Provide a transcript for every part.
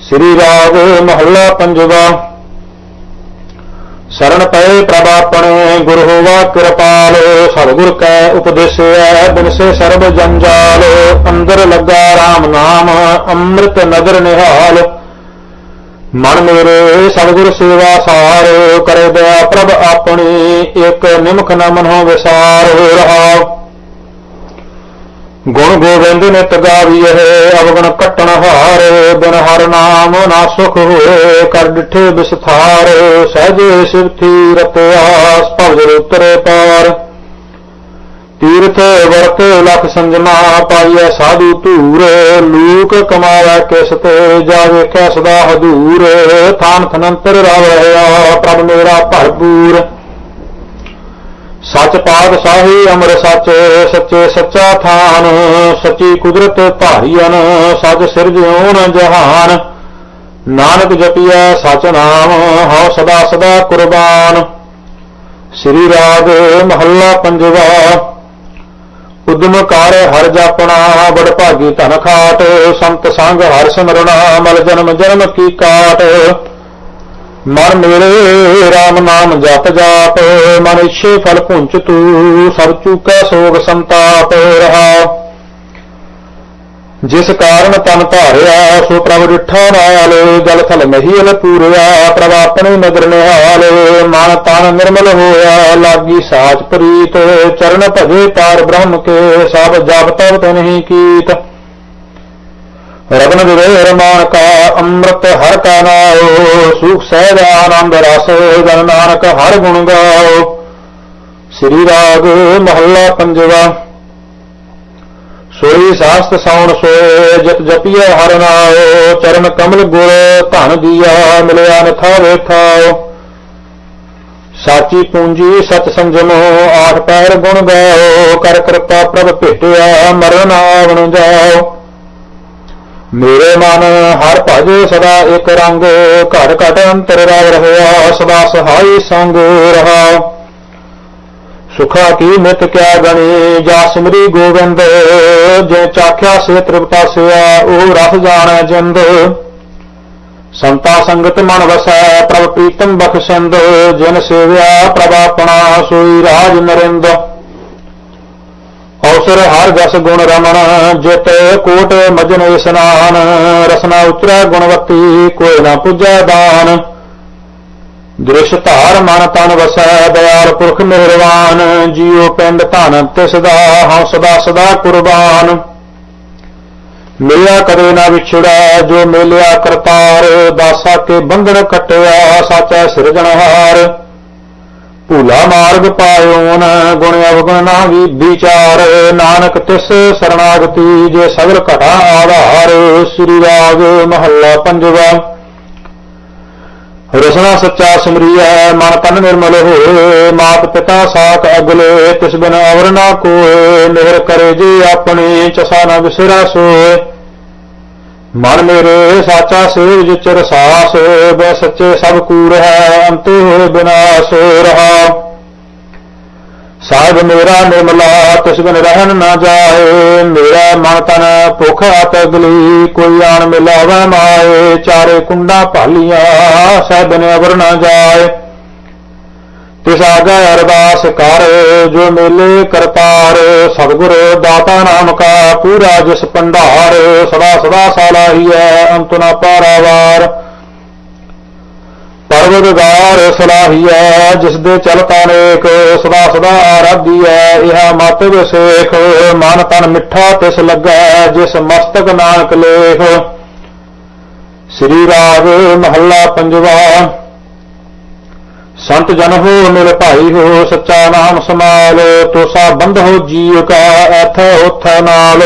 ਸ੍ਰੀ ਰਾਗ ਮਹੱਲਾ ਪੰਜਵਾ। ਸ਼ਰਨ ਪਏ ਪ੍ਰਭ ਆਪਣੇ, ਗੁਰ ਹੋਵਾ ਕਿਰਪਾਲ, ਸਤਿਗੁਰ ਕੈ ਉਪਦੇਸਿਆ ਬਿਨਸੇ ਸਰਬ ਜੰਜਾਲ, ਅੰਦਰ ਲੱਗਾ RAM ਨਾਮ, ਅੰਮ੍ਰਿਤ ਨਦਰ ਨਿਹਾਲ। ਮਨ ਮੇਰੇ ਸਤਿਗੁਰ ਸੇਵਾ ਸਾਰ ਕਰੇ ਦਇਆ ਪ੍ਰਭ ਆਪਣੀ ਇੱਕ ਨਿਮਖ ਨ ਮਨੋ ਵਿਸਾਰ ਰਹਾ। ਗੁਣ ਗੋਬਿੰਦ ਨਿਤ ਗਾਵੀਐ, ਅਵਗਣ ਕਟਣ ਹਾਰ, ਬਿਨ ਹਰ ਨਾਮ ਨਾ ਸੁਖ ਹੋਏ, ਕਰ ਡਿਠੇ ਵਿਸਥਾਰ, ਸਹਜੇ ਸਿਵਥੀ ਰਤਿਆਸ ਭਵਜਰ ਉਤਰੇ ਪਾਰ। ਤੀਰਥ ਵਰਤ ਲਖ ਸੰਜਮਾ ਪਾਈਐ ਸਾਧੂ ਧੂਰ, ਲੂਕ ਕਮਾਇਆ ਕਿਸ ਤੇ ਜਾ ਕੈ ਸਦਾ ਹਦੂਰ, ਥਾਨ ਥਨੰਤਰ ਰਵ ਰਹਾ ਪ੍ਰਭ ਮੇਰਾ ਭਰਪੂਰ। ਸੱਚ ਪਾਤਸ਼ਾਹੀ ਅਮਰ ਸੱਚ, ਸੱਚੇ ਸੱਚਾ ਥਾਨ, ਸੱਚੀ ਕੁਦਰਤ ਭਾਰੀਅਨ ਸੱਚ ਸਿਰਜਿਓਨ ਜਹਾਨ। ਨਾਨਕ ਜਪੀਐ ਸਚ ਨਾਮ, ਹਉ ਸਦਾ ਸਦਾ ਕੁਰਬਾਨ। ਸ੍ਰੀ ਰਾਗ ਮਹੱਲਾ ਪੰਜਵਾ ਉਦਮ ਕਾਰ ਹਰ ਜਾਪਣਾ ਬੜ ਭਾਗੀ ਧਨ ਖਾਟ, ਸੰਤ ਸੰਗ ਹਰ ਸਿਮਰਣਾ ਮਲ ਜਨਮ ਜਨਮ ਕੀ ਕਾਟ। ਮਨ ਮੇਰੇ RAM ਨਾਮ ਜਪ ਜਾਪ, ਮਨ ਇਛੇ ਫਲ ਪੁੰਚ ਤੂ, ਸਭ ਚੂਕੈ ਸੋਗ ਸੰਤਾਪ ਰਹਾ। ਜਿਸ ਕਾਰਨ ਤਨ ਧਾਰਿਆ, ਸੋ ਪ੍ਰਭ ਡਿਠਾ ਨਾਲ ਜਲ ਥਲ ਮਹੀਲ ਪੂਰਿਆ, ਪ੍ਰਭ ਆਪਣੀ ਨਦਰ ਨਿਹਾਲ, ਮਨ ਤਨ ਨਿਰਮਲ ਹੋਇਆ, ਲਾਗੀ ਸਾਚ ਪ੍ਰੀਤ, ਚਰਨ ਭਜੇ ਪਾਰ ਬ੍ਰਹਮ ਕੇ, ਸਭ ਜਪ ਤਪ ਤਨਹੀ ਕੀਤ। ਰਗਨ ਵਿਵੇ ਰਮਾਨ ਕਾ ਅੰਮ੍ਰਿਤ ਹਰ ਕਾ ਨਾਉ, ਸੁਖ ਸਹਿਜ ਆਨੰਦ ਰਸ, ਜਨ ਨਾਨਕ ਹਰ ਗੁਣ ਗਾਓ ਸ੍ਰੀ ਰਾਗ ਮਹੱਲਾ ਪੰਜਵਾ। ਸੋਈ ਸਾਸਤ ਸਾਉਣ ਸੋਏ ਜਪ ਜਪੀਏ ਹਰ ਨਾਉ, ਚਰਨ ਕਮਲ ਗੁਰ ਧਨ ਦੀਆ ਮਿਲਿਆ ਨਥਾ ਵੇਖਾਓ ਸਾਚੀ ਪੂੰਜੀ ਸਤ ਸੰਜਮੋ, ਆਠ ਪੈਰ ਗੁਣ ਗਾਓ, ਕਰ ਕਿਰਪਾ ਪ੍ਰਭ ਭੇਟਿਆ ਮਰਨ ਆਵਣ ਜਾਓ। ਮੇਰੇ ਮਨ ਹਰ ਭਜ ਸਦਾ ਇੱਕ ਰੰਗ ਘਟ ਘਟ ਅੰਤਰ ਰਵ ਰਹਿਆ, ਸਦਾ ਸਹਾਈ ਸੰਗ ਰਹਾ ਸੁਖਾ ਕੀ ਮਿਤ ਕਿਆ ਗਣੀ? ਜਾ ਸਿਮਰੀ ਗੋਬਿੰਦ ਜੇ ਚਾਖਿਆ ਸੇ ਤ੍ਰਿਪਤਾਸਿਆ ਉਹ ਰਸ ਜਾਣੈ ਜਿੰਦ। ਸੰਤਾ ਸੰਗਤ ਮਨ ਵਸੈ, ਪ੍ਰਭ ਪ੍ਰੀਤਮ ਬਖਸਿੰਦ ਜਿਨ ਸੇਵਿਆ ਪ੍ਰਭ ਆਪਣਾ, ਸੋਈ ਰਾਜ ਨਰਿੰਦ। ਅਵਸਰ ਹਰ ਜਸ ਗੁਣ ਰਮਣ, ਜਿਤ ਕੋਟ ਮਜਨ ਇਸਨਾਨ ਰਸਨਾ ਉਤਰੈ ਗੁਣਵਤੀ, ਕੋਈ ਨਾ ਪੁੱਜੈ ਦਾਨ। ਦ੍ਰਿਸ਼ ਧਾਰ ਮਨ ਤਨ ਵਸੈ, ਦਇਆਲ ਪੁਰਖ ਮਿਹਰਵਾਨ ਜੀਉ ਪਿੰਡ ਧਨ ਤਿਸ ਦਾ ਹਉ ਸਦਾ ਸਦਾ ਕੁਰਬਾਨ। ਮਿਲਿਆ ਕਦੇ ਨਾ ਵਿਛੜੈ, ਜੋ ਮਿਲਿਆ ਕਰਤਾਰ, ਦਾਸਾ ਕੇ ਬੰਧਨ ਕਟਿਆ ਸਾਚੈ ਸਿਰਜਣਹਾਰ ਭੂਲਾ ਮਾਰਗ ਪਾਇਓਨ ਨ ਗੁਣ ਅਵਗੁਣ ਨਾ ਵੀ ਵਿਚਾਰ। ਨਾਨਕ ਤਿਸ ਸਰਣਾਗਤੀ ਜੇ ਸਗਲ ਘਟਾ ਆਧਾਰ, ਸ੍ਰੀ ਰਾਗ ਮਹੱਲਾ ਪੰਜਵਾ। ਰਸਨਾ ਸੱਚਾ ਸਿਮਰੀਐ, ਮਨ ਤਨ ਨਿਰਮਲ ਹੋਏ, ਮਾਤ ਪਿਤਾ ਸਾਖ ਅਗਲੇ, ਤਿਸ ਬਿਨ ਅਵਰ ਨਾ ਕੋਏ, ਮਿਹਰ ਕਰੇ ਜੀ ਆਪਣੀ, ਚਸਾ ਨਾ ਵਿਸਰਾ ਸੋਏ। ਮਨ ਮੇਰੇ ਸਾਚਾ ਸੇਵ ਜਿਚ ਰਸਾਸ ਬੈ ਸੱਚੇ ਸਭ ਕੂੜ ਹੈ ਅੰਤੇ ਹੋਏ ਬਿਨਾਸ਼ ਰਹਾ। ਸਾਹਿਬ ਮੇਰਾ ਨਿਰਮਲਾ ਤਿਸ ਬਿਨ ਰਹਿਣ ਨਾ ਜਾਏ, ਮੇਰਾ ਮਨ ਤਨ ਭੁਖ ਅਤਗਲੀ ਕੋਈ ਆਣ ਮਿਲਾਵੇ ਮਾਏ, ਚਾਰੇ ਕੁੰਡਾ ਭਾਲੀਆਂ, ਸਾਹਿਬ ਨੇ ਅਵਰ ਨਾ ਜਾਏ। ਤਿਸ ਆਗਾ ਅਰਦਾਸ ਕਰ, ਜੋ ਮੇਲੇ ਕਰਤਾਰ, ਸਤਿਗੁਰ ਦਾਤਾ ਨਾਮ ਕਾ, ਪੂਰਾ ਜਿਸ ਪੰਡਾਰ ਸਦਾ ਸਦਾ ਸਾਲਾਹੀਐ ਅੰਤ ਨਾ ਪਾਰਾਵਾਰ। ਪਰਵਦਗਾਰ ਸਲਾਹੀਐ ਜਿਸ ਦੇ ਚਲਤਾ ਨੇਕ ਸਦਾ ਸਦਾ ਆਰਾਧੀਐ, ਇਹਾ ਮਤ ਵਿਸੇਖ, ਮਨ ਤਨ ਮਿੱਠਾ ਤਿਸ ਲੱਗੈ, ਜਿਸ ਮਸਤਕ ਨਾਨਕ ਲੇਖ। ਸ੍ਰੀ ਰਾਗ ਮਹੱਲਾ ਪੰਜਵਾ, ਸੰਤ ਜਨ ਹੋ ਮਿਲ ਭਾਈ ਹੋ, ਸੱਚਾ ਨਾਮ ਸਮਾਲ, ਤੋਸਾ ਬੰਧ ਹੋ ਜੀਵ ਕਾ, ਐਥ ਉਥ ਨਾਲ।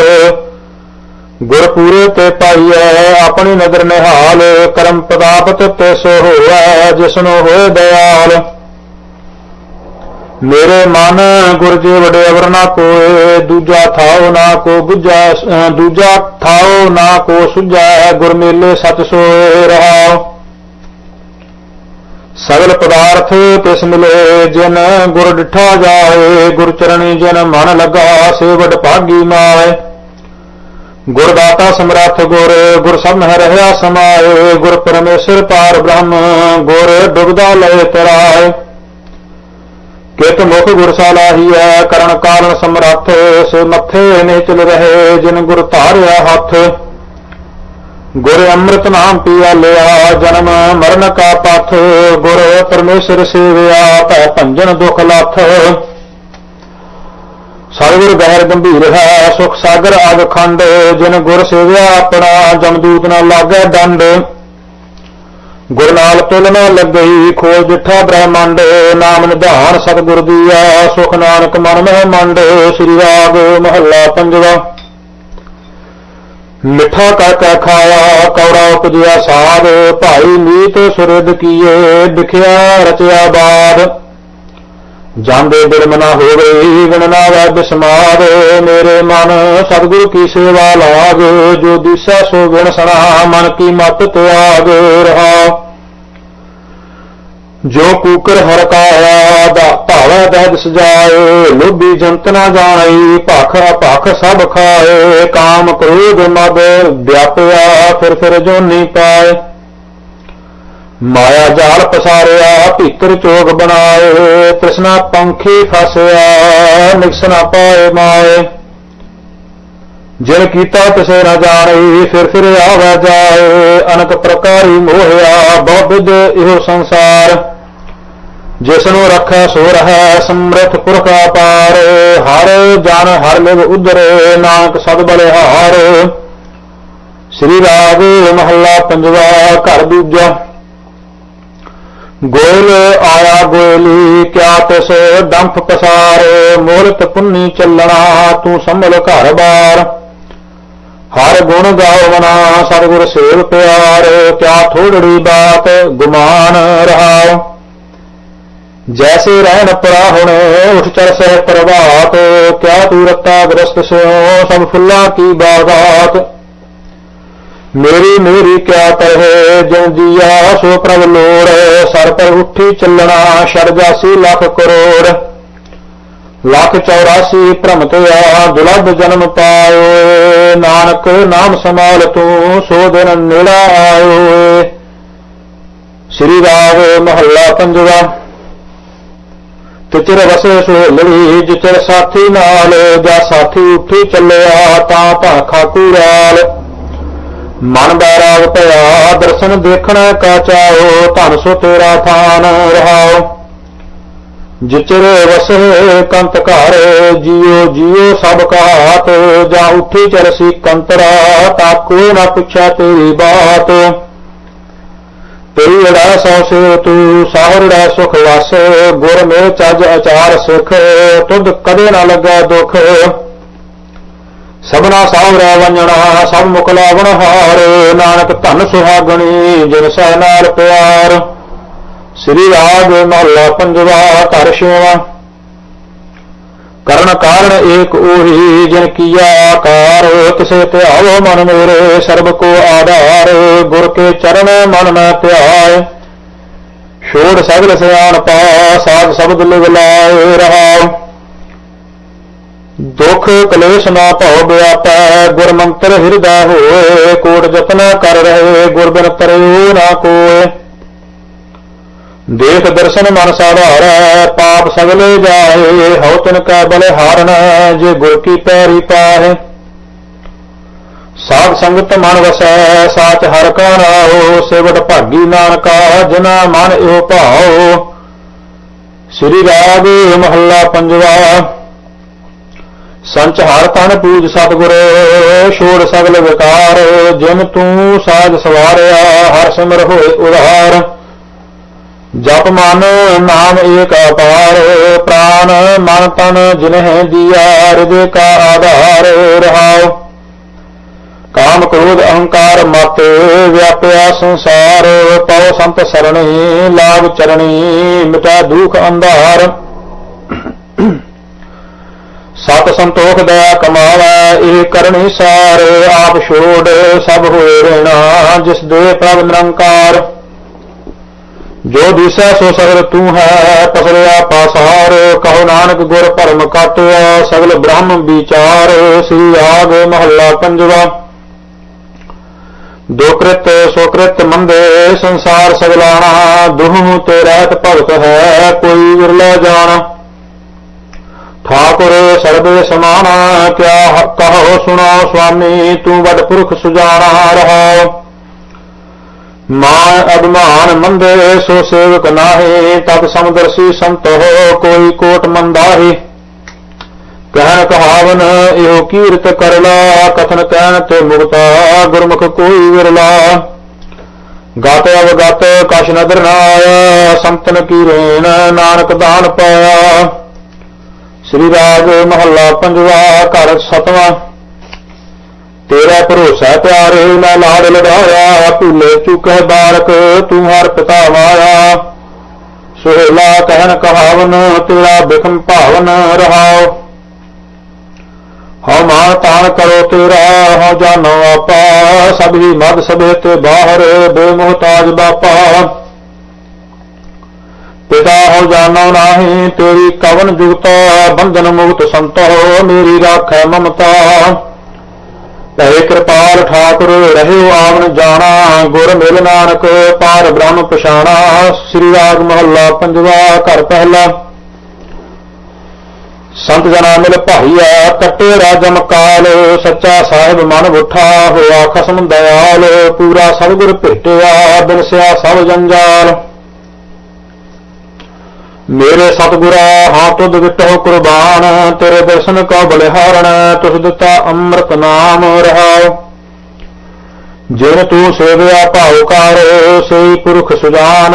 ਗੁਰ ਪੂਰੇ ਤੇ ਪਾਈਐ, ਆਪਣੀ ਨਦਰ ਨਿਹਾਲ, ਕਰਮ ਪਦਾਪਤ ਤਿਸ ਹੋਇਆ ਜਿਸਨੂੰ ਹੋਏ ਦਇਆਲ ਮੇਰੇ ਮਨ ਗੁਰ ਜੀ ਵਡੇ ਅਵਰ ਨਾ ਕੋਏ, ਦੂਜਾ ਥਾਉ ਨਾ ਕੋ ਬੁਝੈ ਦੂਜਾ ਥਾਉ ਨਾ ਕੋ ਸੁਝੈ ਗੁਰ ਮੇਲੇ ਸਚ ਸੋਏ ਰਹਾਓ ਸਗਲ ਪਦਾਰਥ ਤਿਸ ਮਿਲੇ, ਜਿਨ ਗੁਰ ਡਿਠਾ ਜਾਏ ਗੁਰ ਚਰਣੀ ਜਿਨ ਮਨ ਲਗਾ ਸੇਵਟ ਭਾਗੀ ਮਾਏ। ਗੁਰਦਾਤਾ ਸਮਰੱਥ ਗੁਰ ਗੁਰ ਸਭ ਮਹਿ ਰਹਿਆ ਸਮਾਏ, ਗੁਰ ਪਰਮੇਸ਼ਰ ਪਾਰ ਬ੍ਰਹਮ, ਗੁਰ ਡੁਬਦਾ ਲਏ ਤਰਾਏ। ਕਿਤ ਮੁਖ ਗੁਰ ਹੈ ਕਰਨ ਕਾਰਨ ਸਮਰੱਥ, ਸੇ ਮੱਥੇ ਨੇ ਚਲ ਰਹੇ, ਜਿਨ ਗੁਰ ਧਾਰਿਆ ਹੱਥ। ਗੁਰ ਅੰਮ੍ਰਿਤ ਨਾਮ ਪੀਆ ਲਿਆ, ਜਨਮ ਮਰਨ ਕਾ ਪਥ, ਗੁਰ ਪਰਮੇਸ਼ਰ ਸੇਵਿਆ, ਭੈ ਭੰਜਨ ਦੁਖ ਲੱਥ। ਸਤਿਗੁਰ ਗਹਿਰ ਗੰਭੀਰ ਹੈ, ਸੁਖ ਸਾਗਰ ਆਗ ਖੰਡ, ਜਿਨ ਗੁਰ ਸੇਵਿਆ ਆਪਣਾ ਜਮਦੂਤ ਨਾ ਲਾਗੈ ਡੰਡ ਗੁਰ ਨਾਲ ਤੁਲ ਨਾ ਲੱਗਈ ਖੋਜ ਜਿਠਾ ਬ੍ਰਹਮੰਡ, ਨਾਮ ਨਿਧਾਨ ਸਤਿਗੁਰ ਦੀ ਆ, ਸੁਖ ਨਾਨਕ ਮਨ ਮਹਿ ਮੰਡ, ਸ੍ਰੀ ਰਾਗ ਮਹੱਲਾ ਪੰਜਵਾ। ਮਿੱਠਾ ਕਰ ਕੈ ਖਾਇਆ, ਕੌੜਾ ਉਪਜਿਆ ਸਾਧ ਭਾਈ ਮੀਤ ਸੁਰਦ ਕੀਏ, ਵਿਖਿਆ ਰਚਿਆ ਬਾਦ ਜਾਂਦੇ ਬਿਰਮ ਨਾ ਹੋਵੇ ਵਿਣ ਨਾ ਵੈ ਬਿਸਮਾਦ, ਮੇਰੇ ਮਨ ਸਤਿਗੁਰ ਕੀ ਸੇਵਾ ਲਾਗ, ਜੋ ਦਿਸੈ ਸੋ ਵਿਣ ਸਣਾ, ਮਨ ਕੀ ਮਤ ਤਿਆਗ ਰਹਾ। ਜੋ ਕੂਕਰ ਹਰ ਕਾਇਆ ਦਾ ਭਾਵੈ ਦਹਿ ਸਜਾਏ ਲੋਭੀ ਜੰਤ ਨਾ ਜਾਣਈ ਭਖ ਭਖ ਸਭ ਖਾਏ, ਕਾਮ ਕ੍ਰੋਧ ਮਦ ਵਿਆਪਿਆ, ਫਿਰ ਫਿਰ ਜੋਨੀ ਪਾਏ। ਮਾਇਆ ਜਾਲ ਪਸਾਰਿਆ, ਭੀਤਰ ਚੋਗ ਬਣਾਏ, ਤ੍ਰਿਸ਼ਨਾ ਪੰਖੀ ਫਸਿਆ ਨਿਕਸਨਾ ਪਾਏ ਮਾਏ। ਜਿਨ ਕੀਤਾ ਤਿਸੇ ਨਾ ਜਾਣਈ ਫਿਰ ਫਿਰ ਆਵੈ ਜਾਏ, ਅਨਕ ਪ੍ਰਕਾਰੀ ਮੋਹਿਆ ਬਹੁ ਇਹੋ ਸੰਸਾਰ। ਜਿਸ ਨੂੰ ਰੱਖੈ ਸੋ ਰਹੈ ਸਮਰਥ ਪੁਰਖ ਅਪਾਰ ਹਰ ਜਨ ਹਰ ਲਿਵ ਉਧਰੇ ਨਾਨਕ ਸਦ ਬਲਿਹਾਰ। ਸ੍ਰੀ ਰਾਗ ਮਹੱਲਾ ਪੰਜਵਾ, ਘਰ ਦੂਜਾ। ਗੋਲ ਆਇਆ ਗੋਲੀ ਕਿਆ ਤਿਸ ਡੰਫ ਪਸਾਰ ਮੋਰਤ ਪੁੰਨੀ ਚੱਲਣਾ, ਤੂੰ ਸੰਭਲ ਘਰ ਬਾਰ। ਹਰ ਗੁਣ ਗਾਵਨਾ ਸਤਿਗੁਰ ਸੇਵ ਪਿਆਰ, ਕਿਆ ਥੋੜੜੀ ਬਾਤ ਗੁਮਾਨ ਰਹਾਓ ਜੈਸੇ ਰਹਿਣ ਪਰਾ ਹੁਣ, ਉਠ ਚਰ ਸਹਿ ਪ੍ਰਭਾਤ, ਕਿਆ ਤੂ ਰਤਾ ਗ੍ਰਸਤ ਸਿਓ ਸਭ ਫੁੱਲਾਂ ਕੀ ਬਾਗਾਤ। ਮੇਰੀ ਮੇਰੀ ਕਿਆ ਕਰਹਿ ਜਿਉ ਜੀਆ ਸੋ ਪ੍ਰਭ ਲੋੜ ਸਰ ਪਰ ਉੱਠੀ ਚੱਲਣਾ ਛੜ ਜਾਸੀ ਲੱਖ ਕਰੋੜ। ਲੱਖ 84 ਭ੍ਰਮਤ ਆ, ਦੁਲਭ ਜਨਮ ਪਾਇਓ ਨਾਨਕ ਨਾਮ ਸਮਾਲ ਤੂੰ, ਸੋ ਦਿਨ ਨੇੜਾ ਆਇਓ ਸ੍ਰੀ ਰਾਗ ਮਹੱਲਾ ਪੰਜਵਾ, ਤਿਚਰ ਵਸੇ ਸੁਹੇਲੜੀ ਜਿਚਰ ਸਾਥੀ ਨਾਲ, ਜਾਂ ਸਾਥੀ ਉੱਠੀ ਚੱਲਿਆ, ਤਾਂ ਭਾਖਾ ਕੂਰਾਲ ਮਨ ਬੈਰਾਗ ਭਇਆ, ਦਰਸ਼ਨ ਦੇਖਣਾ ਕਾ ਧਨ ਸੋ ਤੇਰਾ ਥਾਨ ਰਹਾਓ। ਜਿਚਰ ਵਸੇ ਕੰਤ ਘਰ, ਜੀਓ ਜੀਓ ਸਭ ਕਾਤ ਜਾਂ ਉੱਠੀ ਚਰਸੀ ਕੰਤਰਾ, ਤਾ ਕੋ ਨਾ ਪੁੱਛਾ ਤੇਰੀ ਬਾਤ। ਤੇਰੀ ਅੜਾ ਸੋ ਸੇ ਤੂੰ ਸਾਹਰੜਾ ਸੁਖ ਵਸ। ਗੁਰ ਮੇ ਚੱਜ ਅਚਾਰ ਸੁਖ, ਤੁਧ ਕਦੇ ਨਾ ਲੱਗਾ ਦੁਖ। ਸਭਨਾ ਰਹਿ ਵੰਜਣਾ, ਸਭ ਮੁਖ ਲਾਵਣ ਹਾਰ ਨਾਨਕ ਧਨ ਸੁਹਾਗਣੀ, ਜਿਨ ਸਹਿ ਨਾਲ ਪਿਆਰ। ਸ੍ਰੀ ਰਾਗ ਮਹਲਾ ਪੰਜਵਾ, ਘਰ ਛੇਵਾ। ਕਰਨ ਕਾਰਨ ਏਕ ਉਹੀ, ਜਿਨ ਕੀਆ ਆਕਾਰ, ਤਿਸੇ ਧਿਆਵੋ ਮਨ ਮੇਰੇ, ਸਰਬ ਕੋ ਆਧਾਰ, ਗੁਰ ਕੇ ਚਰਨ ਮਨ ਮੈਂ ਧਿਆਏ। ਛੋੜ ਸਗਲ ਸਿਆਣ ਪਾ ਸਾਧ ਸ਼ਬਦ ਲਿਵ ਲਾਏ ਰਹਾ ਦੁਖ ਕਲੇਸ਼ ਨਾ ਭਉ ਵਿਆਪੈ ਗੁਰ ਮੰਤਰ ਹਿਰਦਾ ਹੋਏ, ਕੋਟ ਜਤਨਾ ਕਰ ਰਹੇ ਗੁਰ ਬਿਨ ਪਰਿਉ ਨਾ ਕੋਏ। ਦੇਖ ਦਰਸ਼ਨ ਮਨ ਸਾਧਾਰੈ, ਪਾਪ ਸਗਲੇ ਜਾਏ, ਹਉ ਤਿਨ ਕਾ ਬਲ ਹਾਰਨ ਜੇ ਗੁਰ ਕੀ ਪੈਰੀ ਪਾਹੇ। ਸਾਧ ਸੰਗਤ ਮਨ ਵਸੈ, ਸਾਚ ਹਰ ਕਾ ਨਾਉ, ਸੇਵਟ ਭਾਗੀ ਨਾਨਕਾ, ਜਿਨਾ ਮਨ ਇਹੋ ਭਾਉ। ਸ੍ਰੀ ਰਾਗ ਮਹੱਲਾ ਪੰਜਵਾ ਸੰਚ ਹਰ ਤਨ ਪੂਜ ਸਤਗੁਰ, ਛੋੜ ਸਗਲ ਵਿਕਾਰ, ਜਿਨ ਤੂੰ ਸਾਜ ਸਵਾਰਿਆ, ਹਰ ਸਿਮਰ ਹੋਏ ਉਧਾਰ। ਜਪ ਮਨ ਨਾਮ ਏਕ ਅਪਾਰ, ਪ੍ਰਾਨ ਮਨ ਤਨ ਜਿਨਹਿ ਦੀਆ, ਹਿਰਦੇ ਕਾ ਆਧਾਰ ਰਹਾਉ। ਕਾਮ ਕ੍ਰੋਧ ਅਹੰਕਾਰ ਮਤ, ਵਿਆਪਿਆ ਸੰਸਾਰ, ਪਉ ਸੰਤ ਸਰਣੀ, ਲਾਭ ਚਰਣੀ, ਮਿਟਾ ਦੁਖ ਅੰਧਾਰ। ਸਤ ਸੰਤੋਖ ਦਇਆ ਕਮਾਵੈ ਇਹ ਕਰਨੀ ਸਾਰ, ਆਪ ਛੋੜ ਸਭ ਹੋਏ ਰਹਿਣਾ, ਜਿਸ ਦੇ ਪ੍ਰਭ ਨਿਰੰਕਾਰ। ਜੋ ਦਿਸੈ ਸੋ ਸਗਲ ਤੂੰ ਹੈ, ਪਸਰਿਆ ਪਾਸਾਰ, ਕਹੋ ਨਾਨਕ ਗੁਰ ਭਰਮ ਕਾਟਿਆ ਸਗਲ ਬ੍ਰਹਮ ਵਿਚਾਰ, ਸ੍ਰੀ ਆਗ ਮਹੱਲਾ ਪੰਜਵਾ। ਦੁਕ੍ਰਿਤ ਸੁਕ੍ਰਿਤ ਮੰਦੇ, ਸੰਸਾਰ ਸਗਲਾਣਾ, ਦੁਹੂ ਤੇ ਰਹਿਤ ਭਗਤ ਹੈ, ਕੋਈ ਵਿਰਲਾ ਜਾਣਾ। ਠਾਕੁਰ ਸਰਬੇ ਸਮਾਨ ਕਿਆ ਕਹੋ ਸੁਣੋ ਸੁਆਮੀ, ਤੂੰ ਵੱਡ ਪੁਰਖ ਸੁਜਾਣਾ ਰਹੋ। ਮਾਨ ਅਭਿਮਾਨ ਮੰਦੇ ਸੋ ਸੇਵਕ ਨਾਹੀ ਤਬ ਸਮਦਰਸੀ ਸੰਤ ਹੋ ਕੋਈ ਕੋਟ ਮੰਦਾਹੀ। ਕਹਿਣ ਕਹਾਵਨ, ਇਹੋ ਕੀਰਤ ਕਰਲਾ ਕਥਨ ਕਹਿਣ ਤੇ ਮੁਕਤਾ, ਗੁਰਮੁਖ ਕੋਈ ਵਿਰਲਾ। ਗਤ ਅਵਗਤ ਕਛ ਨਦਰ ਨਾ ਆਇਆ ਸੰਤਨ ਕੀ ਰੇਣ, ਨਾਨਕ ਦਾਨ ਪਾਇਆ। ਸ੍ਰੀ ਰਾਗ ਮਹੱਲਾ ਪੰਜਵਾ, ਘਰ ਸਤਵਾਂ। ਤੇਰਾ ਭਰੋਸਾ ਪਿਆਰੇ ਮੈਂ ਲਾੜ ਲੜਾਇਆ, ਭੁੱਲੇ ਚੁੱਕੈ ਬਾਲਕ, ਤੂੰ ਹਰ ਪਿਤਾ ਮਾਇਆ। ਸੁਹੇਲਾ ਕਹਿਣ ਕਹਾਵਨ, ਤੇਰਾ ਬਿਖਮ ਭਾਵਨ ਰਹਾਓ ਹਉ ਮਾਨ ਤਾਨ ਕਰੋ ਤੇਰਾ, ਹਉ ਜਾਨੋ ਆਪਾ। ਸਭੀ ਮਦ ਸਭੇ ਤੇ ਬਾਹਰ, ਬੇਮੁਹਤਾਜ ਬਾਪਾ। ਪਿਤਾ ਹੋ ਜਾਣੋ ਨਾਹੀ, ਤੇਰੀ ਕਵਨ ਜੁਗਤਾ, ਬੰਧਨ ਮੁਕਤ ਸੰਤ ਹੋ ਮੇਰੀ ਰਾਖੈ ਮਮਤਾ। ਭੈ ਕਿਰਪਾਲ ਠਾਕੁਰ, ਰਹਿਓ ਆਵਨ ਜਾਣਾ, ਗੁਰ ਮਿਲ ਨਾਨਕ, ਪਾਰ ਬ੍ਰਹਮ ਪਛਾਣਾ। ਸ੍ਰੀ ਰਾਗ ਮਹੱਲਾ ਪੰਜਵਾ, ਘਰ ਪਹਿਲਾ। ਸੰਤ ਜਨਾ ਮਿਲ ਭਾਈਆ ਕੱਟੇ ਰਾਜਮ ਕਾਲ, ਸੱਚਾ ਸਾਹਿਬ ਮਨ ਬੁੱਠਾ ਹੋਆ ਖਸਮ ਦਇਆਲ, ਪੂਰਾ ਸਤਿਗੁਰ ਭੇਟਿਆ, ਬਿਨਸਿਆ ਸਭ ਜੰਜਾਲ। ਮੇਰੇ ਸਤਿਗੁਰਾ, ਹਾਂ ਤੁਧ ਵਿਟੋ ਕੁਰਬਾਨ, ਤੇਰੇ ਦਰਸ਼ਨ ਕਾ ਬਲਿਹਾਰਣ ਤੁਸ ਦਿੱਤਾ ਅੰਮ੍ਰਿਤ ਨਾਮ ਰਹਾਉ। ਜਿਨ ਤੂੰ ਸੇਵਿਆ ਭਾਉ ਕਰ, ਸੋਈ ਪੁਰਖ ਸੁਜਾਨ,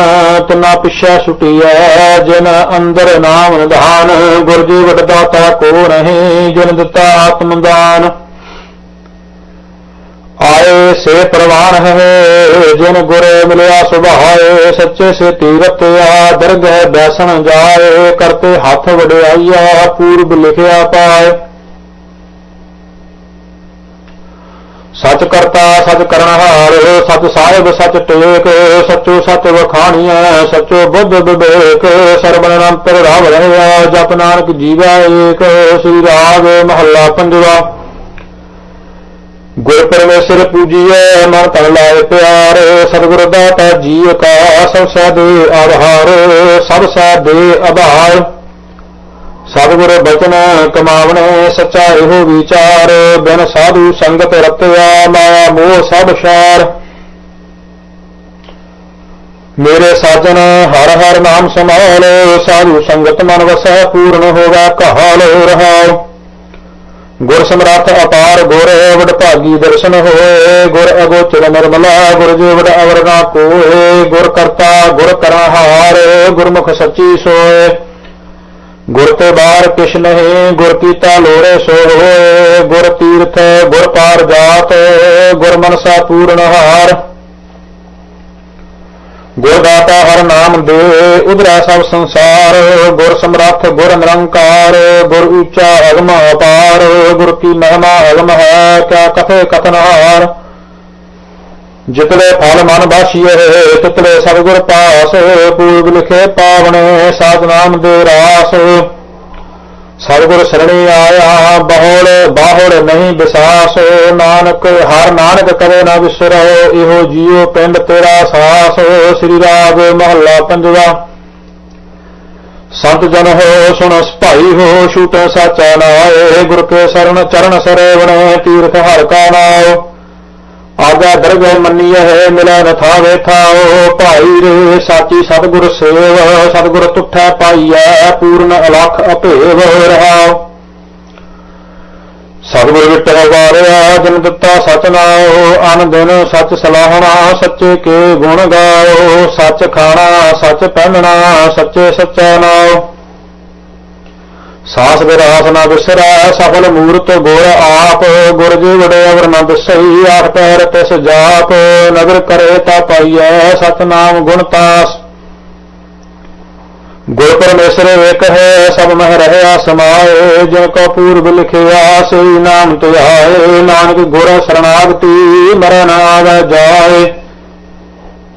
ਤਿਨਾ ਪਿਛੈ ਸੁਟੀਐ, ਜਿਨ ਅੰਦਰ ਨਾਮ ਨਿਧਾਨ ਗੁਰਜੀ ਜੀ ਵਡਦਾਤਾ ਕੋ ਨਹੀਂ, ਜਿਨ ਦਿੱਤਾ ਆਤਮ ਦਾਨ। ਆਏ ਸੇ ਪ੍ਰਵਾਨ ਹੈ, ਜਿਨ ਗੁਰ ਮਿਲਿਆ ਸੁਭਾਏ, ਸੱਚੇ ਸੇ ਤੀਰਥ ਦਰਗ ਹੈ ਬੈਸਣ ਜਾਏ, ਕਰਤੇ ਹੱਥ ਵਡਿਆਈਆ, ਪੂਰਬ ਲਿਖਿਆ ਪਾਏ। ਸਚ ਕਰਤਾ, ਸਚ ਕਰਨਹਾਰ ਸਚ ਸਾਹਿਬ, ਸਚ ਟੇਕ, ਸਚੋ ਸਚ ਵਖਾਣੀਐ, ਸਚੋ ਬੁੱਧ ਵਿਵੇਕ ਸਰਬਨ ਅੰਤਰ ਰਾਵ ਰਹਿਆ, ਜਪ ਨਾਨਕ ਜੀਵਾ ਏਕ, ਸ੍ਰੀ ਰਾਗ ਮਹੱਲਾ ਪੰਜਵਾ। ਗੁਰ ਪਰਮੇਸ਼ਰ ਪੂਜੀਐ, ਮਨ ਤਨ ਲਾਇ ਪਿਆਰ, ਸਤਿਗੁਰ ਦਾਤਾ ਜੀਵ ਕਾ, ਸਭ ਸੈ ਦੇ ਆਧਾਰ, ਸਭ ਸੈ ਦੇ ਆਧਾਰ। ਸਤਿਗੁਰ ਬਚਨ ਕਮਾਵਣੇ, ਸੱਚਾ ਇਹੋ ਵਿਚਾਰ, ਬਿਨ ਸਾਧੂ ਸੰਗਤ ਰਤਿਆ, ਮਾਇਆ ਮੋਹ ਸਭ ਸ਼ਾਰ। ਮੇਰੇ ਸਾਜਨ ਹਰ ਹਰ ਨਾਮ ਸਮਾਲ ਸਾਧੂ ਸੰਗਤ ਮਨ ਵਸੈ, ਪੂਰਨ ਹੋਗਾ ਕਹਾਲ ਰਹਾਉ। ਗੁਰ ਸਮਰੱਥ ਅਪਾਰ, ਗੁਰ ਵਡ ਭਾਗੀ ਦਰਸ਼ਨ ਹੋਏ, ਗੁਰ ਅਗੋਚਰ ਨਿਰਮਲਾ, ਗੁਰ ਜੀ ਵਡ ਅਵਰ ਨਾ ਕੋਏ, ਗੁਰ ਕਰਤਾ, ਗੁਰ ਕਰਾਹਾਰ ਗੁਰਮੁਖ ਸੱਚੀ ਸੋਏ। ਗੁਰ ਤੇ ਬਾਰ ਕਿਛ ਨਹੀਂ, ਗੁਰ ਕੀਤਾ ਲੋੜੇ ਸੋ ਹੋਏ। ਗੁਰ ਤੀਰਥ, ਗੁਰ ਪਾਰ ਜਾਤ, ਗੁਰ ਮਨਸਾ ਪੂਰਨ ਹਾਰ। ਗੁਰ ਦਾਤਾ ਹਰ ਨਾਮ ਦੇ, ਉਧਰਾ ਸਭ ਸੰਸਾਰ, ਗੁਰ ਸਮਰੱਥ, ਗੁਰ ਨਿਰੰਕਾਰ, ਗੁਰ ਉੱਚਾ ਅਗਮ ਅਪਾਰ, ਗੁਰ ਕੀ ਮਹਿਮਾ ਅਗਮ ਹੈ, ਕਿਆ ਕਥੇ ਕਥਨਹਾਰ। ਜਿਤਲੇ ਫਲ ਮਨ ਬਾਸ਼ੀਏ, ਤਿਤਲੇ ਸਤਿਗੁਰ ਪਾਸ, ਪੂਰਬ ਲਿਖੇ ਪਾਵਣੇ, ਸਾਧ ਨਾਮ ਦੇ ਰਾਸ। ਸਤਿਗੁਰ ਸਰਣੀ ਆਇਆ ਬਹੁੜ ਬਾਹੜ ਨਹੀਂ ਵਿਸਾਸ। ਨਾਨਕ, ਹਰ ਨਾਨਕ ਕਰੇ ਨਾ ਵਿਸਰੋ, ਇਹੋ ਜੀਉ ਪਿੰਡ ਤੇਰਾ ਸਾਸ। ਸ੍ਰੀ ਰਾਗ ਮਹੱਲਾ ਪੰਜਵਾ। ਸੰਤ ਜਨ ਹੋ ਸੁਣ ਭਾਈ ਹੋ, ਛੂਟ ਸਾਚਾ ਨਾਏ, ਗੁਰ ਕੇ ਸਰਣ ਚਰਨ ਸਰੇਵਣ, ਤੀਰਥ ਹਰ ਕਾ ਨਾਉ। ਆਗਾ ਦਰਗਹਿ ਮੰਨੀਐ ਮਿਲੈ ਨ ਥਾਵੇ ਭਾਈ ਰੇ, ਸਾਚੀ ਸਤਿਗੁਰ ਸੇਵ, ਸਤਿਗੁਰ ਤੁਠੈ ਪਾਈਐ, ਪੂਰਨ ਅਲਖ ਅਭੇਵ ਰਹਾਉ। ਸਤਿਗੁਰ ਵਿਟਰ ਵਾਰਿਆ ਜਨ ਦਿੱਤਾ ਸਚ ਨਾਉ, ਅਨ ਦਿਨ ਸਚ ਸਲਾਹਣਾ, ਸੱਚੇ ਕੇ ਗੁਣ ਗਾਓ ਸੱਚ ਖਾਣਾ, ਸੱਚ ਪਹਿਨਣਾ, ਸੱਚੇ ਸੱਚਾ ਨਾਉ। ਸਾਸ ਵਿਰਾਸ ਨਾ ਵਿਸਰਾ ਸਫਲ ਮੂਰਤ ਗੁਰ ਆਪ, ਗੁਰ ਜੀ ਵਡੇ ਅਵਰ ਨ ਦਸਈ ਆਖ ਪੈਰ ਤਿਸ ਜਾਪ, ਨਗਰ ਕਰੇ ਤਾ ਪਾਈਐ, ਸਤਨਾਮ ਗੁਣ ਤਾਸ। ਗੁਰ ਪਰਮੇਸ਼ਰ ਏਕ ਹੈ, ਸਭ ਮਹਿ ਰਹਿਆ ਸਮਾਏ ਜਿਨ ਕੋ ਪੂਰਬ ਲਿਖਿਆ ਸਈ ਨਾਮ ਧਿਆਏ, ਨਾਨਕ ਗੁਰ ਸਰਣਾਗਤੀ ਮਰਨ ਆਵੈ ਜਾਏ।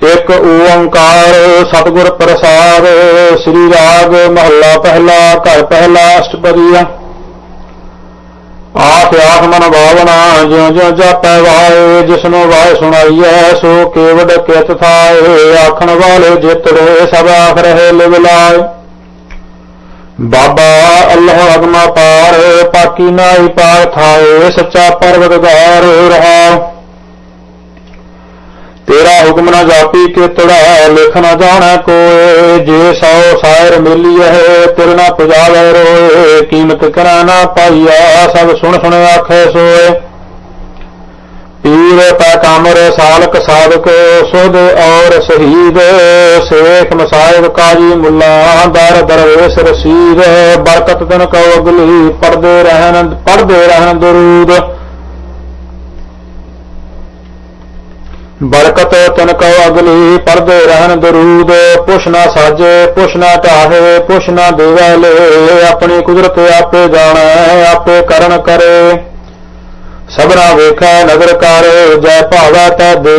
ਇੱਕ ਓੰਕਾਰ ਸਤਿਗੁਰ ਪ੍ਰਸਾਦ, ਸ੍ਰੀ ਰਾਗ ਮਹੱਲਾ ਪਹਿਲਾ, ਘਰ ਪਹਿਲਾ, ਅਸ਼ਟਪਦੀਆ। ਆਖ ਆਖ ਮਨ ਭਾਵਨਾ, ਜਿਉ ਜਿਉ ਜਾਪੈ ਵਾਏ ਜਿਸਨੂੰ ਵਾਏ ਸੁਣਾਈਐ, ਸੋ ਕੇਵਡ ਕਿਤ ਥਾਏ, ਆਖਣ ਵਾਲੇ ਜਿਤੜੇ ਸਭ ਆਖ ਰਹੇ ਲਿਵ ਲਾਏ। ਬਾਬਾ ਅੱਲਾਹ ਅਗਮਾ ਪਾਰ, ਪਾਕੀ ਨਾਈ ਪਾਰ ਥਾਏ, ਸੱਚਾ ਪਰਵਤਗਾਰ ਰਹਾ। ਤੇਰਾ ਹੁਕਮ ਨਾ ਜਾਪੀ ਕੇ ਤੜਾ ਲਿਖ ਨਾ ਜਾਣੈ ਕੋਏ, ਜੇ ਸੌ ਸਾਇਰ ਮਿਲੀਐ ਤਿਰ ਨਾ ਪੁਜਾਵੇ ਰੋਏ, ਕੀਮਤ ਕਰਾ ਨਾ ਪਾਈਆ ਸਭ ਸੁਣ ਸੁਣ ਆਖੇ ਸੋਏ। ਪੀਰ ਪੈ ਕਾਮਰ ਸਾਲਕ ਸਾਧਕ, ਸੁਧ ਔਰ ਸ਼ਹੀਦ, ਸੇਖ ਮਸਾਇਬ ਕਾਜੀ ਮੁੱਲਾ, ਦਰ ਦਰਵੇਸ਼ ਰਸੀਦ, ਬਰਕਤ ਤਨ ਕਉ ਅਗਲੀ ਪੜਦੇ ਰਹਿਣ ਪੜਦੇ ਰਹਿਣ ਦਰੂਦ। ਬਰਕਤ ਤਨ ਕਉ ਅਗਲੀ, ਪਰਦੇ ਰਹਿਣ ਦਰੂਦ, ਪੁੱਛ ਨਾ ਸਾਜੇ, ਪੁੱਛ ਨਾ ਢਾਹੇ, ਪੁੱਛ ਨਾ ਦੇਵੈ ਲੈ, ਆਪਣੀ ਕੁਦਰਤ ਆਪੇ ਜਾਣੈ, ਆਪੇ ਕਰਨ ਕਰੇ। ਸਭਨਾ ਵੇਖੈ ਨਜ਼ਰ ਕਰ, ਜੈ ਭਾਵੈ ਤੈ ਦੇ,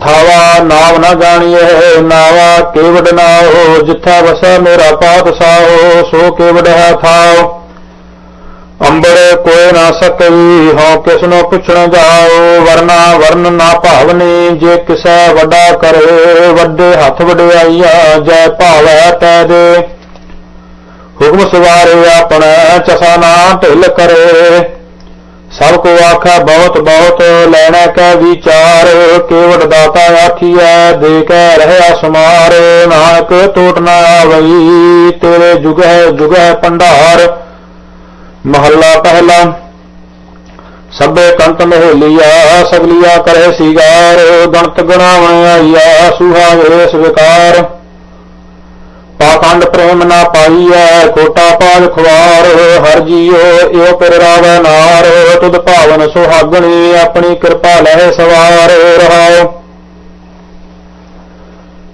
ਥਾਵਾ ਨਾਮ ਨਾ ਜਾਣੀਐ ਨਾਵਾ ਕੇਵਡ ਨਾਓ ਜਿੱਥੈ ਵਸੈ ਮੇਰਾ ਪਾਪ ਪਾਤਸ਼ਾਹ ਸੋ ਕੇਵਡ ਹੈ ਥਾਓ ਅੰਬਰ ਕੋਈ ਨਾ ਸਕਈ, ਹਉ ਕਿਸ ਪੁੱਛਣ ਜਾਓ, ਵਰਨਾ ਵਰਨ ਨਾ ਭਾਵਨੀ, ਜੇ ਕਿਸੈ ਵੱਡਾ ਕਰੇ, ਵੱਡੇ ਹੱਥ ਵਡਿਆਈਆ, ਜੈ ਭਾਵੈ ਤੈ ਦੇ। ਹੁਕਮ ਸਵਾਰੇ ਆਪਣਾ, ਚਸਾ ਨਾ ਢਿੱਲ ਕਰੇ। ਸਭ ਕੋ ਆਖਾ, ਬਹੁਤ ਬਹੁਤ, ਲੈਣਾ ਕੈ ਵਿਚਾਰ, ਕੇਵਟ ਦਾਤਾ ਆਖੀਐ ਦੇ ਕੈ ਰਹਿਆ ਸਮਾਰ, ਨਾਨਕ ਟੋਟ ਨਾ ਆਵਈ, ਤੇਰੇ ਜੁਗੈ ਜੁਗੈ ਭੰਡਾਰ। ਮਹੱਲਾ ਪਹਿਲਾ। ਸਭੇ ਕੰਤ ਮਹੇਲੀਆ, ਸਗਲੀਆ ਕਰੇ ਸੀਗਾਰ ਗਣਤ ਗਣਾਵਣ ਆਈਆ, ਸੁਹਾ ਵੇਸ ਵਿਕਾਰ। ਪਾਖੰਡ ਪ੍ਰੇਮ ਨਾ ਪਾਈਐ ਕੋਟਾ ਪਾਜ ਖਵਾਰ ਹਰ ਜੀਓ ਏਉ ਪਿਰ ਰਾਵੈ ਨਾਰ। ਤੁਧ ਭਾਵਨ ਸੁਹਾਗਣੀ, ਆਪਣੀ ਕਿਰਪਾ ਲੈ ਸਵਾਰ ਰਹਾਓ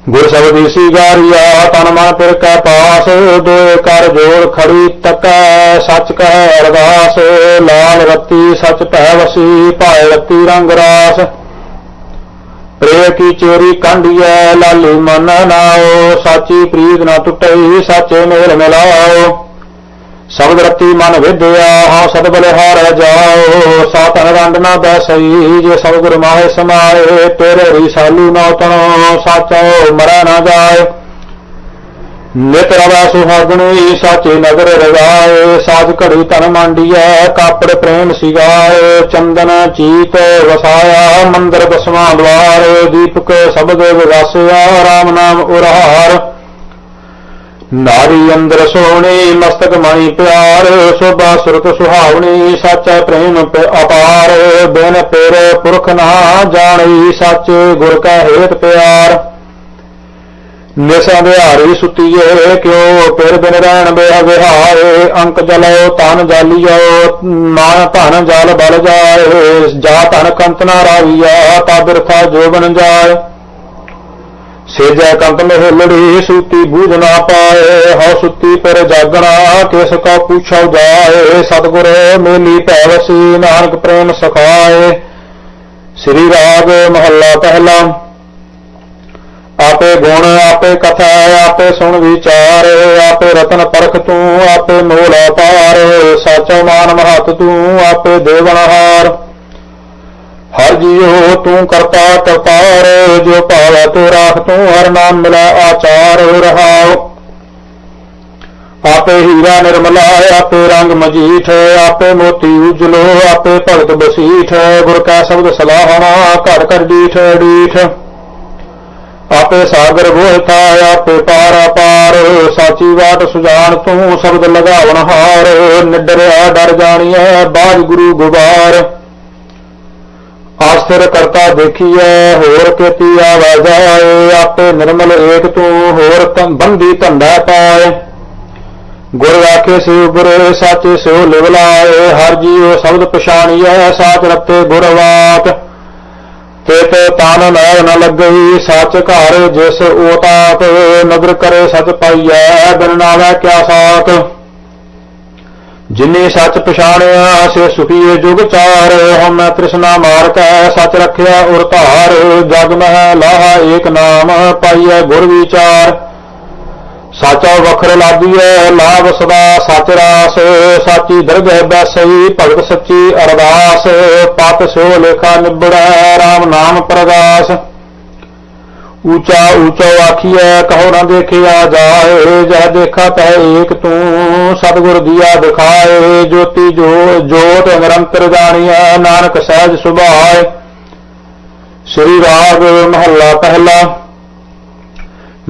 ਗੁਰ ਸ਼ਬਦੀ ਸੀਗਾਰੀਆ ਤਨ ਮਨ ਪਿਰ ਕੈ ਪਾਸ, ਦੇ ਕਰ ਜੋੜ ਖੜੀ ਤਕੈ, ਸੱਚ ਕਹਿ ਅਰਦਾਸ, ਲਾਲ ਰੱਤੀ ਸੱਚ ਭੈ ਵਸੀ ਭਾਇ ਰੱਤੀ ਰੰਗ ਰਾਸ। ਪ੍ਰੇ ਕੀ ਚੋਰੀ ਕੰਢੀਐ, ਲਾਲੀ ਮਨ ਨਾਓ, ਸਾਚੀ ਪ੍ਰੀਤ ਨਾ ਟੁੱਟਈ, ਸਾਚੇ ਮੇਲ ਮਿਲਾਓ। ਸ਼ਬਦ ਰਤੀ ਮਨ ਵਿਦਿਆ ਹਾਂ ਸਦ ਬਲਿਹਾਰ ਜਾਓ, ਸਤ ਰੰਡ ਨਾ ਬੈਸਈ, ਜੇ ਸਭ ਗੁਰ ਮਾਹੇ ਸਮਾਏ, ਤੇਰੇ ਰਿਸਾਲੂ ਨਾ ਤਣੋ ਸਾਚੋ ਮਰੈ ਨਾ ਜਾਏ। ਨਿਤ ਰਵਾ ਸੁਹਾਗਣੀ, ਸਾਚੇ ਨਗਰ ਰਵਾਏ ਸਾਜ ਘੜੀ ਤਨ ਮੰਡੀਐ, ਕਾਪੜ ਪ੍ਰੇਮ ਸਿਗਾਏ, ਚੰਦਨ ਚੀਤ ਵਸਾਇਆ, ਮੰਦਰ ਦਸਵਾਂ ਦਵਾਰ ਦੀਪਕ ਸ਼ਬਦ ਵਿਗਾਸਿਆ RAM ਨਾਮ ਉਰਹਾਰ ਨਾਰੀ ਅੰਦਰ ਸੋਹਣੀ ਮਸਤਕ ਮਾਈ ਪਿਆਰ, ਸੋਭਾ ਸੁਰਤ ਸੁਹਾਵਣੀ, ਸਾਚਾ ਪ੍ਰੇਮ ਅਪਾਰ, ਬਿਨ ਪੇਰ ਪੁਰਖ ਨਾ ਜਾਣੀ, ਸੱਚ ਗੁਰ ਕਾ ਹੇਤ ਪਿਆਰ। ਨਿਸਾ ਵਿਹਾਰੀ ਸੁਤੀਏ, ਕਿਉ ਪਿਰ ਬਿਨ ਰਹਿਣ ਬਿਹਾ ਵਿਹਾਰੇ ਅੰਕ ਜਲੋ ਤਨ ਜਾਲੀਓ, ਮਾਨ ਧਨ ਜਲ ਬਲ ਜਾਏ, ਜਾ ਧਨ ਕੰਤ ਨਾ ਰਾਵੀਆ ਤਾ ਬਿਰਥਾ ਜੋ ਬਨ ਜਾਏ। ਸੇਜੈ ਕੰਤ ਮਹਿਲੜੀ ਸੂਤੀ ਬੂਝ ਨਾ ਪਾਏ, ਹਉ ਸੁੱਤੀ ਪਰ ਜਾਗਣਾ ਕਿਸ ਕਾ ਪੁੱਛਉ ਜਾਏ ਸਤਿਗੁਰ ਮੇਲੀ ਭੈਵਸੀ ਨਾਨਕ ਪ੍ਰੇਮ ਸਖਾਏ। ਸ੍ਰੀ ਰਾਗ ਮਹੱਲਾ ਪਹਿਲਾ, ਆਪੇ ਗੁਣ, ਆਪੇ ਕਥਾ, ਆਪੇ ਸੁਣ ਵਿਚਾਰ, ਆਪੇ ਰਤਨ ਪਰਖ ਤੂੰ, ਆਪੇ ਮੋਲ ਪਾਰ ਸਾਚਾ ਮਾਨ ਮਹਤ ਤੂੰ, ਆਪੇ ਦੇਵਨਹਾਰ ਹਰ ਜੀਉ ਤੂੰ ਕਰਤਾ ਕਰਤਾਰ, ਜੋ ਭਾਵੈ ਤੋ ਰਾਖ, ਤੂੰ ਹਰ ਨਾਮ ਮਿਲਾ ਆਚਾਰ ਰਹਾਉ। ਆਪੇ ਹੀਰਾ ਨਿਰਮਲਾ, ਆਪੇ ਰੰਗ ਮਜੀਠ, ਆਪੇ ਮੋਤੀ ਉਜਲੋ, ਆਪੇ ਭਗਤ ਬਸੀਠ, ਗੁਰ ਕਾ ਸ਼ਬਦ ਸਲਾਹਣਾ, ਘਰ ਘਰ ਡੀਠ ਡੀਠ। ਆਪੇ ਸਾਗਰ ਗੋਹਤਾ, ਆਪੇ ਪਾਰ ਪਾਰ, ਸਾਚੀ ਬਾਤ ਸੁਜਾਨ ਤੂੰ ਸ਼ਬਦ ਲਗਾਵਣ ਹਾਰ, ਨਿਡਰਿਆ ਡਰ ਜਾਣੀਐ ਬਾਜ ਗੁਰੂ ਗੁਬਾਰ। ਆਸਰ ਕਰਤਾ ਦੇਖੀਐ, ਹੋਰ ਕੀਤੀ ਆਵਾਜ਼ਾਏ ਆਪੇ ਨਿਰਮਲ ਏਕ ਤੂੰ, ਹੋਰ ਤੰ ਬੰਦੀ ਧੰਦਾ ਪਾਏ। ਗੁਰ ਆਖੇ ਸੇ ਉਬਰ ਸਾਚੇ ਸੋ ਲਿਵ ਲਾਏ, ਹਰ ਜੀਉ ਸ਼ਬਦ ਪਛਾਣੀਐ, ਸਾਚ ਰਤੇ ਗੁਰ ਵਾਕ। ਤੇਤ ਤਾਨ ਲੈ ਨ ਲੱਗਈ, ਸੱਚ ਘਰ ਜਿਸ ਓਤਾਤ ਨਦਰ ਕਰੇ ਸਚ ਪਾਈਐ, ਬਿਨ ਨਾਵੈ ਕਿਆ ਸਾਥ ਜਿਨੇ ਸੱਚ ਪਛਾਣਿਆ ਸੇ ਸੁਖੀਏ ਜੁਗ ਚਾਰ। ਹਮ ਤ੍ਰਿਸ਼ਨਾ ਮਾਰ ਕੈ ਸੱਚ ਰੱਖਿਆ ਉਰ ਧਾਰ। ਜਗ ਮਹਿ ਲਾਹਾ ਏਕ ਨਾਮ, ਪਾਈਐ ਗੁਰ ਵਿਚਾਰ। ਸਾਚਾ ਵਖਰ ਲਾਦੀਐ, ਲਾਭ ਸਦਾ ਸਚ ਰਾਸ। ਸਾਚੀ ਦਰਗਹਿ ਬੈਸਈ, ਭਗਤ ਸੱਚੀ ਅਰਦਾਸ। ਪਤ ਸੋ ਲੇਖਾ ਨਿਬੜੈ RAM ਨਾਮ ਪ੍ਰਗਾਸ। ਊਚਾ ਊਚਾ ਆਖੀਐ, ਕਹੋ ਨਾ ਦੇਖਿਆ ਜਾਏ, ਜਹ ਦੇਖਾ ਤੈ ਏਕ ਤੂੰ, ਸਤਿਗੁਰ ਦੀਆ ਦਿਖਾਏ, ਜੋਤੀ ਜੋ, ਜੋਤ ਨਿਰੰਤਰ ਜਾਣੀਐ, ਨਾਨਕ ਸਹਿਜ ਸੁਭਾਏ। ਸ੍ਰੀ ਰਾਗ ਮਹੱਲਾ ਪਹਿਲਾ,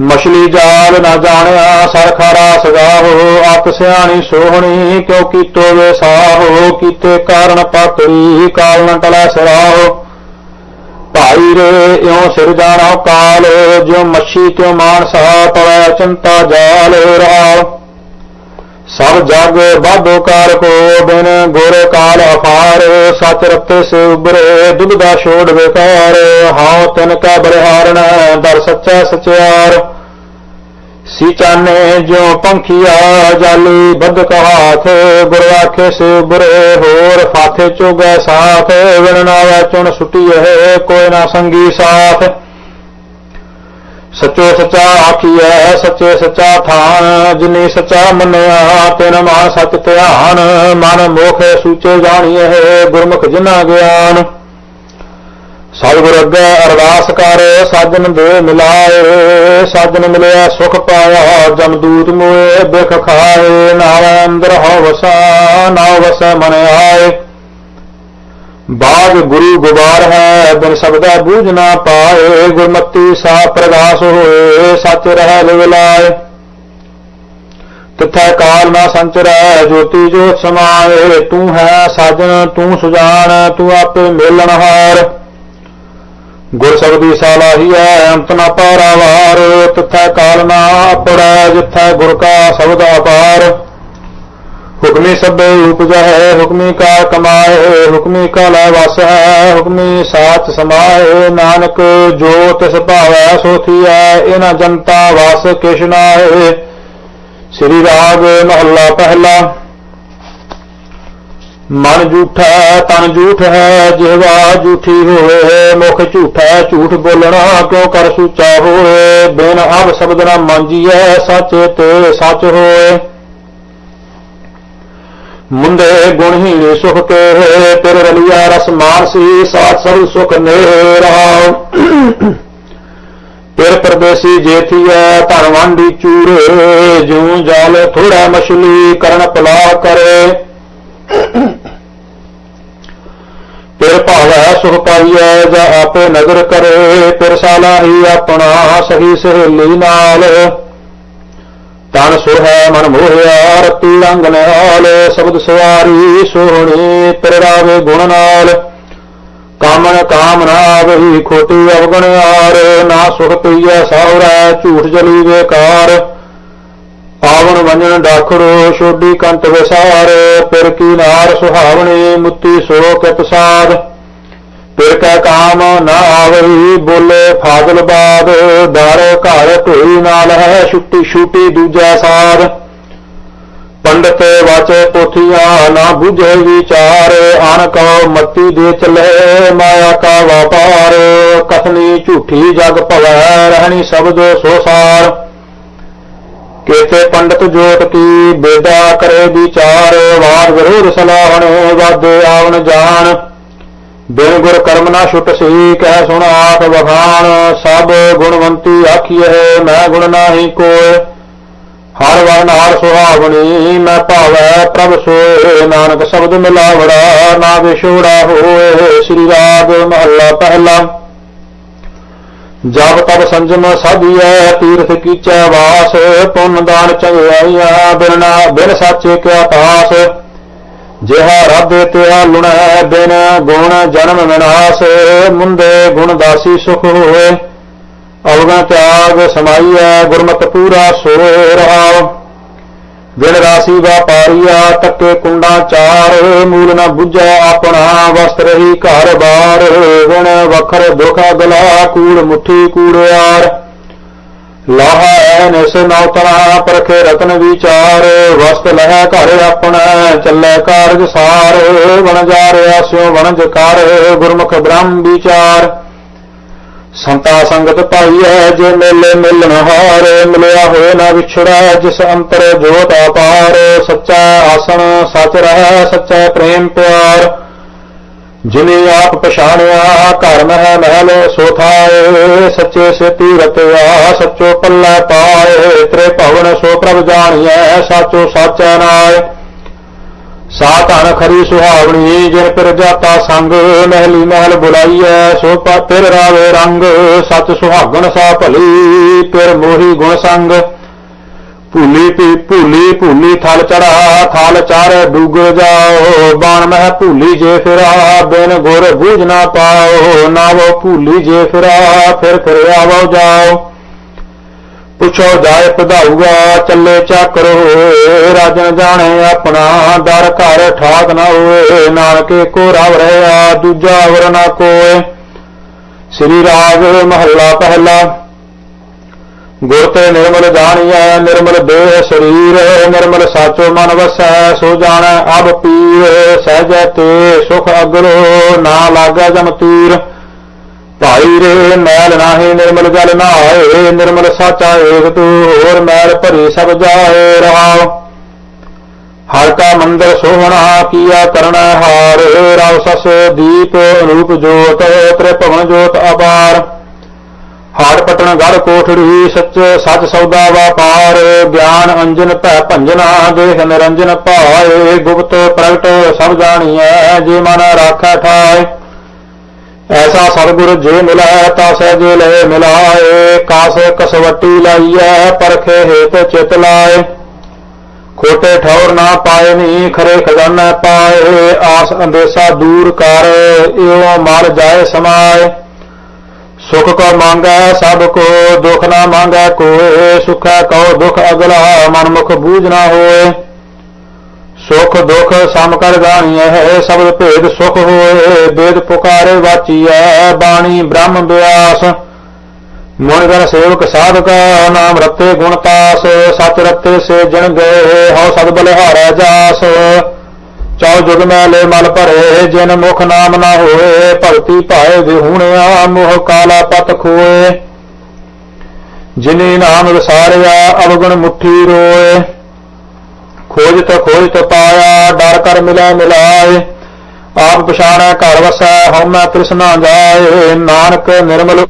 ਮਛਲੀ ਜਾਲ ਨਾ ਜਾਣਿਆ ਸਰਖਾਰਾ ਸਗਾਹੋ ਆਪ ਸਿਆਣੀ ਸੋਹਣੀ, ਕਿਉ ਕੀਤੋ ਵੇ ਸਾਹੋ, ਕੀਤੇ ਕਾਰਨ ਪਾਤਰੀ ਕਾਲ ਨ ਸਰਾਹੋ। ਭਾਈ ਰੇ, ਇਉ ਸਿਰ ਜਾਣਾ ਕਾਲ, ਜਿਉ ਮੱਛੀ ਤਿਉ ਮਾਨਸਾ ਪਵੈ ਚਿੰਤਾ ਜਾਲ ਰਹਾ ਸਭ ਜਗ ਬਾਧੋ ਕਾਲ ਕੋ ਬਿਨ ਗੁਰ ਕਾਲ ਅਫਾਰ ਸਚ ਰਤੇ ਸੇ ਉਬਰੇ ਦੁਬਦਾ ਛੋੜ ਵਿਕਾਰ। ਹਾਉ ਤਿਨ ਕਾ ਬਰਿਹਾਰਣ ਦਰ ਸੱਚਾ ਸਚਿਆਰ। ਸੀ ਚਾਨੇ ਜਿਉ ਪੰਖੀਆ ਜਾਲੀ ਬੱਧ ਕਹਾਥ ਗੁਰ ਆਖੇ ਸੇ ਉਬਰੇ ਹੋਰ ਫਾਥੇ ਚੋਗੈ ਸਾਥ, ਵਿਣ ਨਾਵੈ ਚੁਣ ਸੁਟੀਐ ਕੋਈ ਨਾ ਸੰਗੀ ਸਾਥ। ਸੱਚੋ ਸੱਚਾ ਆਖੀਐ, ਸੱਚੇ ਸੱਚਾ ਥਾਨ, ਜਿਨੀ ਸੱਚਾ ਮੰਨਿਆ, ਤਿਨ ਮਾ ਸਚ ਧਿਆਨ, ਮਨ ਮੋਖ ਸੂਚੇ ਜਾਣੀਐ ਗੁਰਮੁਖ ਜਿਨਾ ਗਿਆਨ। ਸਤਿਗੁਰ ਅੱਗੇ ਅਰਦਾਸ ਕਰ ਸਾਜਨ ਦੇ ਮਿਲਾਏ ਸਾਜਨ ਮਿਲਿਆ ਸੁਖ ਪਾਇਆ ਜਮਦੂਤ ਮੋਏ ਬਿਖ ਖਾਏ ਨਾਮ ਅੰਦਰ ਹੋ ਵਸਾ ਨਾਮ ਵਸੈ ਮਨ ਆਏ। ਬਾਗ ਗੁਰੂ ਗੁਬਾਰ ਹੈ, ਬਿਨ ਸਬਦਾ ਬੂਝ ਨਾ ਪਾਏ, ਗੁਰਮਤੀ ਸਾ ਪ੍ਰਗਾਸ ਹੋਏ, ਸੱਚ ਰਹਿ ਲਿਵ ਲਾਏ। ਤਿਥੈ ਕਾਲ ਨਾ ਸੰਚਰੈ, ਜੋਤੀ ਜੋਤ ਸਮਾਏ, ਤੂੰ ਹੈ ਸਾਜਨ ਤੂੰ ਸੁਜਾਨ ਤੂੰ ਆਪੇ ਮੇਲਣਹਾਰ। ਗੁਰ ਸਬਦੀ ਸਾਲਾਹੀ ਹੈ ਅੰਤ ਨਾ ਪਾਰਾਵਾਰ, ਤਿਥੈ ਕਾਲ ਨਾ ਆਪੜੈ, ਜਿਥੈ ਗੁਰ ਕਾ ਸ਼ਬਦ ਅਪਾਰ। ਹੁਕਮੀ ਸਭੇ ਉਪਜੈ ਹੁਕਮੀ ਕਾ ਕਮਾਏ, ਹੁਕਮੀ ਕਾ ਲੈ ਵਸ ਹੈ ਹੁਕਮੀ ਸਾਚ ਸਮਾਏ, ਨਾਨਕ ਜੋ ਤਿਸ ਭਾਵੈ ਸੋ ਥੀਐ ਇਹਨਾਂ ਜਨਤਾ ਵਸ ਕਿਛ ਨਾਏ ਸ੍ਰੀ ਰਾਗ ਮਹੱਲਾ ਪਹਿਲਾ। ਮਨ ਝੂਠਾ, ਤਨ ਝੂਠ ਹੈ ਜਿਹਵਾ ਝੂਠੀ ਹੋਏ, ਮੁਖ ਝੂਠਾ, ਝੂਠ ਬੋਲਣਾ ਕਿਉ ਕਰ ਸੁਚਾ ਹੋਏ? ਬਿਨ ਅਬ ਸ਼ਬਦ ਨਾ ਮੰਜੀਐ, ਸੱਚ ਤੇ ਸੱਚ ਹੋਏ। ਮੁੰਦੇ ਗੁਣਹੀਣੇ ਸੁਖ ਕੇ ਤੇਰੇ ਰਲਿਆ ਰਸ ਮਾਨਸੀ ਸਾਥ ਸਭ ਸੁਖ ਨੇਰਾ। ਤੇਰ ਪਰਦੇਸੀ ਜੇਥੀਐ ਧਨਵੰਡੀ ਚੂਰੇ, ਜਿਉ ਜਾਲ ਥੋੜਾ ਮਛਲੀ ਕਰਨ ਪਲਾ ਕਰੇ। ਤੇਰ ਭਾਵੈ ਸੁਖ ਪਾਈਐ ਜਾਂ ਆਪੇ ਨਜ਼ਰ ਕਰੇ ਸਾਲਾ ਹੀ ਆਪਣਾ ਸਹੀ ਸਹੇਲੀ ਨਾਲ। ਤਨ ਸੋ ਹੈ ਮਨ ਮੋਹਿਆ, ਰਤੀ ਰੰਗ ਨਾਲ, ਸ਼ਬਦ ਸਵਾਰੀ ਸੋਹਣੀ ਤੇਰੇ ਰਾਵੇ ਗੁਣ ਨਾਲ। ਕਾਮਨ ਕਾਮਨਾ ਵਹੀ ਖੋਟੀ ਅਵਗਣਿਆਰ ਨਾ ਸੁਖ ਪਈਐ ਸਾਉਰੈ ਝੂਠ ਜਲੀ ਵੇਕਾਰ ਆਵਣ ਵੰਜਨ ਡਾਖੜੋ ਛੋਡੀ ਕੰਤ ਵਿਸਾਰ ਪਿਰ ਕੀ ਨਾਰ ਸੁਹਾਵਣੀ, ਮੁੱਤੀ ਸੋ ਕਿਤ ਸਾਧ। ਪਿਰ ਕੈ ਕਾਮ ਨਾ ਆਵਈ, ਬੋਲੇ ਫਾਜ਼ਲ ਬਾਦ। ਦਰ ਘਰ ਢੋਈ ਨਾਲ ਹੈ, ਛੁੱਟੀ ਛੁੱਟੀ ਦੂਜਾ ਸਾਧ। ਪੰਡਤ ਵਾਚੇ ਪੋਥੀਆਂ ਨਾ ਬੁਝੇ ਵਿਚਾਰ ਆਨ ਕਉ ਮਤੀ ਦੇ ਚਲੇ, ਮਾਇਆ ਕਾ ਵਪਾਰ। ਕਥਨੀ ਝੂਠੀ ਜਗ ਭਵੈ, ਰਹਿਣੀ ਸ਼ਬਦ ਸੋ ਸਾਰ ਕੇਤੇ ਪੰਡਤ ਜੋਤ ਕੀ ਬੇਦਾ ਕਰੇ ਵਿਚਾਰ, ਵਾਰ ਵਿਰੋਧ ਸਲਾਹਣ ਵਦ ਆਵਣ ਜਾਣ। ਬਿਨ ਗੁਰ ਕਰਮ ਨਾ ਛੁਟ ਸੀ, ਕਹਿ ਸੁਣ ਆਖ ਵਖਾਣ। ਸਭ ਗੁਣਵੰਤੀ ਆਖੀਏ ਮੈਂ ਗੁਣ ਨਾਹੀ ਕੋਇ। ਹਰ ਵਰਨ ਹਰ ਸੁਹਾਵਣੀ ਮੈਂ ਭਾਵੈ, ਪ੍ਰਭ ਸੋਏ। ਨਾਨਕ ਸ਼ਬਦ ਮਿਲਾਵੜਾ, ਨਾ ਵਿਛੋੜਾ ਹੋਏ। ਸ੍ਰੀ ਰਾਗ ਮਹੱਲਾ ਪਹਿਲਾ। ਜਬ ਤਬ ਸੰਜਮ ਸਾਧੀਐ ਤੀਰਥ ਕੀਚੈ ਵਾਸ, ਪੁੰਨ ਦਾਨ ਚੰਗਿਆਈਆਂ ਬਿਨਾ ਬਿਨ ਸਾਚੇ ਕਿਆ ਪਾਸ ਜਿਹਾ ਰੱਬ ਤਿਆ ਲੁਣੈ, ਬਿਨ ਗੁਣ ਜਨਮ ਵਿਨਾਸ਼। ਮੁੰਦੇ ਗੁਣ ਦਾਸੀ ਸੁਖ ਹੋਏ। ਅਵਗਣ ਤਿਆਗ ਸਮਾਈਐ, ਗੁਰਮਤਿ ਪੂਰਾ ਸੋਏ ਰਹਾਉ। ਵਿਣ ਰਾਸੀ ਵਾਪਾਰੀਆ ਤੱਕੇ ਕੁੰਡਾ ਚਾਰ, ਮੂਲ ਨਾ ਬੁੱਝੈ ਆਪਣਾ, ਵਸਤ ਰਹੀ ਘਰ ਬਾਰ, ਵਿਣ ਵਖਰ ਦੁਖ ਗਲਾ, ਕੂੜ ਮੁਠੀ ਕੂੜਿਆਰ। ਲਾਹਾ ਨਿਸ ਨੌਤਰਾ ਪਰਖੇ ਰਤਨ ਵਿਚਾਰ, ਵਸਤ ਲਹਿ ਘਰ ਆਪਣਾ, ਚੱਲੇ ਕਾਰਜ ਸਾਰ ਵਣ ਜਾ ਰਿਆ ਸਿਉ ਵਣਜ ਕਰ, ਗੁਰਮੁਖ ਬ੍ਰਹਮ ਵਿਚਾਰ। ਸੰਤਾ ਸੰਗਤ ਪਾਈਐ ਜੇ ਮੇਲੇ ਮਿਲਣ ਹਾਰ, ਮਿਲਿਆ ਹੋਏ ਨਾ ਵਿਛੜਾ, ਜਿਸ ਅੰਤਰ ਜੋਤ ਅਪਾਰ, ਸੱਚਾ ਆਸਣ ਸਚ ਰਹਿ, ਸੱਚਾ ਪ੍ਰੇਮ ਪਿਆਰ। ਜਿਨੇ ਆਪ ਪਛਾਣਿਆ, ਘਰ ਮਹਿ ਮਹਿਲ ਸੋਥਾਏ ਸੱਚੇ ਸੇਤੀ ਰਤਿਆ ਸੱਚੋ ਪੱਲੇ ਪਾਏ, ਤ੍ਰੇ ਭਵਨ ਸੋ ਪ੍ਰਭ ਜਾਣੀਐ, ਸਾਚੋ ਸਾਚੈ ਨਾਏ। ਸਾ ਧਨ ਖਰੀ ਸੁਹਾਵਣੀ, ਜਿਨ ਪਿਰ ਸੰਗ, ਮਹਿਲੀ ਮਹਿਲ ਬੁਲਾਈਐ, ਸੋ ਫਿਰ ਪਿਰ ਰਾਵੇ ਰੰਗ ਸਚ ਸੁਹਾਗਣ ਸਾ ਭਲੀ, ਫਿਰ ਮੋਹੀ ਗੁਣ ਸੰਗ। ਭੂਲੀ ਪੀ, ਭੂਲੀ ਭੂਲੀ ਥਲ ਚੜਾ ਥਲ ਚਾਰੇ ਡੁੱਗ ਜਾਓ, ਬਾਣ ਮਹਿ ਭੂਲੀ ਜੇ ਫਿਰਾ, ਬਿਨ ਗੁਰ ਬੂਝ ਨਾ ਪਾਓ, ਨਾਵੋ ਭੂਲੀ ਜੇ ਫਿਰਾ, ਫਿਰ ਫਿਰ ਆਵੋ ਜਾਓ। ਪੁੱਛੋ ਜਾਏ ਪਧਾਊਗਾ ਚੱਲੇ ਚਾਕਰ ਹੋਏ ਰਾਜਨ ਜਾਣੇ ਆਪਣਾ ਦਰ ਘਰ ਠਾਕ ਨਾ ਹੋਏ। ਨਾਨਕੇ ਕੋ ਰਵ ਰਹਿਆ ਦੂਜਾ ਵਰ ਨਾ ਕੋਏ। ਸ੍ਰੀ ਰਾਗ ਮਹੱਲਾ ਪਹਿਲਾ। ਗੁਰ ਤੇ ਨਿਰਮਲ ਜਾਣੀਐ, ਨਿਰਮਲ ਦੇਹ ਸਰੀਰ, ਨਿਰਮਲ ਸਾਚੋ ਮਨ ਵਸੈ, ਸੋ ਜਾਣੈ ਅਬ ਪੀਰ। ਸਹਿਜੈ ਤੇ ਸੁਖ ਅਗਰੋ, ਨਾ ਲਾਗੈ ਜਮ ਤੀਰ। ਭਾਈ ਰੇ ਮੈਲ ਨਾਹੀ ਨਿਰਮਲ ਜਲ ਨਹਾਏ ਨਿਰਮਲ ਸਾਚਾ ਏਕ ਤੂ ਹੋਰ ਮੈਲ ਭਰੀ ਸਭ ਜਾਏ ਰਹਾਉ। ਹਰ ਕਾ ਮੰਦਰ ਸੋਹਣਾ ਕੀਆ ਕਰਣਾ ਹਾਰ ਰਵ ਸਸ ਦੀਪ ਅਨੂਪ ਜੋਤ, ਤ੍ਰਿਭਵਨ ਜੋਤ ਅਪਾਰ। ਹਾਰ ਪਟਣ ਗੜ ਕੋਠੜੀ ਸੱਚ ਸੱਚ ਸੌਦਾ ਵਾਪਾਰ ਗਿਆਨ ਅੰਜਨ ਭੈ ਭੰਜਨਾ ਦੇਖ ਨਿਰੰਜਨ ਭਾਏ, ਗੁਪਤ ਪ੍ਰਗਟ ਸਭ ਜਾਣੀਐ, ਜੇ ਮਨ ਰਾਖੈ ਠਾਏ। ਐਸਾ ਸਤਿਗੁਰ ਜੇ ਮਿਲੈ ਤਾ ਸਹਿਜੇ ਲੈ ਮਿਲਾਏ, ਕਾਸ ਕਸਵੱਟੀ ਲਾਈਐ, ਪਰਖੇ ਹੇਤ ਚਿਤ ਲਾਏ। ਖੋਟੇ ਠੌਰ ਨਾ ਪਾਏ ਨੀ, ਖਰੇ ਖਜ਼ਾਨਾ ਪਾਏ, ਆਸ ਅੰਦੇਸਾ ਦੂਰ ਕਰ ਏਉ ਮਰ ਜਾਏ ਸਮਾਏ। ਸੁਖ ਕੋ ਮੰਗੈ, ਸਭ ਕੋ ਦੁਖ ਨਾ ਮੰਗੈ, ਕੋਏ ਸੁਖੈ ਕਉ ਦੁਖ ਅਗਲਾ, ਮਨ ਮੁਖ ਬੂਝ ਨਾ ਹੋਏ। ਸੁਖ ਦੁਖ ਸਮ ਕਰ ਗਾਣੀਐ ਸਬਦ ਭੇਦ ਸੁਖ ਹੋਏ, ਬੇਦ ਪੁਕਾਰੇ ਵਾਚੀਐ, ਬਾਣੀ ਬ੍ਰਹਮ ਵਿਆਸ ਮਨ ਗਨ ਸੇਵਕ ਸਾਧਕ, ਨਾਮ ਰਤੇ ਗੁਣ ਤਾਸ ਸਚ ਰਤੇ ਸੇ ਜਨ ਗਏ, ਹਉ ਸਦ ਬਲਿਹਾਰੈ ਜਾਸ। ਚੌ ਜੁਗ ਮੈਲੇ ਮਲ ਭਰੇ, ਜਿਨ ਮੁਖ ਨਾਮ ਨਾ ਹੋਏ, ਭਗਤੀ ਭਾਏ ਵਿਹੂਣਿਆ, ਮੋਹ ਕਾਲਾ ਪਤ ਖੋਏ। ਜਿਨੇ ਨਾਮ ਵਿਸਾਰਿਆ, ਅਵਗਣ ਮੁਠੀ ਰੋਏ। ਖੋਜ ਖੋਜਤ ਪਾਇਆ, ਡਰ ਕਰ ਮਿਲੈ ਮਿਲਾਏ। ਆਪ ਪਛਾਣੈ ਘਰ ਵਸੈ, ਹਉਮੈ ਤ੍ਰਿਸ਼ਨਾ ਜਾਏ। ਨਾਨਕ ਨਿਰਮਲ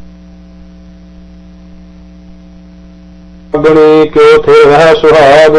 ਬਣੀ ਕਿਉ ਥੇ ਵਹਿ ਸੁਹਾਗ